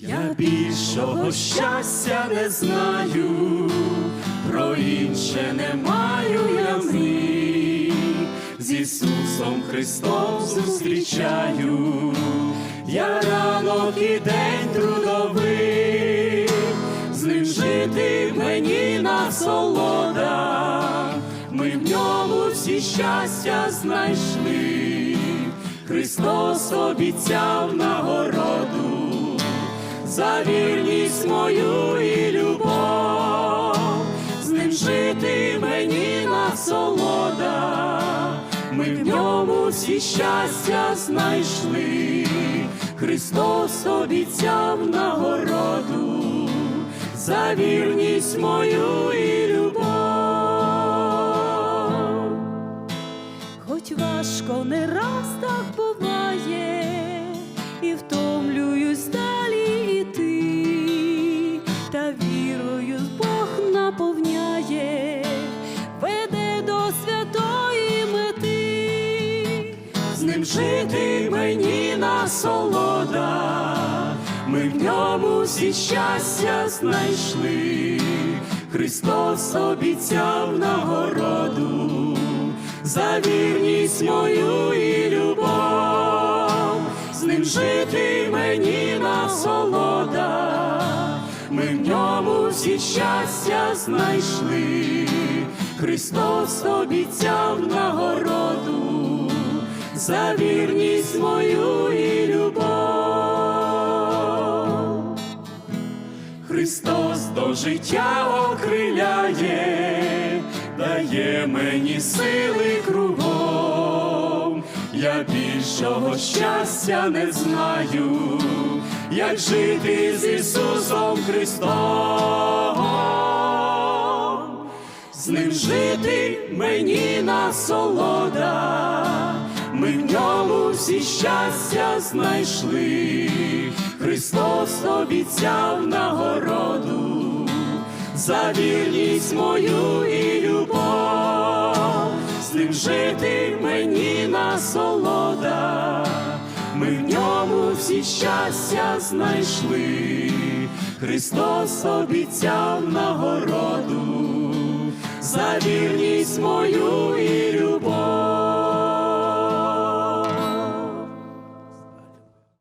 Я більшого щастя не знаю, про інше не маю я мрій. З Ісусом Христом зустрічаю, я ранок і день трудовий, з ним жити мені насолода, ми в ньому всі щастя знайшли, Христос обіцяв нагороду за вірність мою і любов, з ним жити мені насолода, ми в ньому всі щастя знайшли, Христос обіцяв нагороду за вірність мою і любов. Хоч важко не раз так буває, жити мені насолода, ми в ньому всі щастя знайшли, Христос обіцяв нагороду за вірність мою і любов, з ним жити мені насолода, ми в ньому всі щастя знайшли, Христос обіцяв нагороду за вірність мою і любов. Христос до життя окриляє, дає мені сили кругом. Я більшого щастя не знаю, як жити з Ісусом Христом. З ним жити мені насолода, ми в ньому всі щастя знайшли, Христос обіцяв нагороду за вірність мою і любов, з ним жити мені насолода, ми в ньому всі щастя знайшли, Христос обіцяв нагороду за вірність мою і.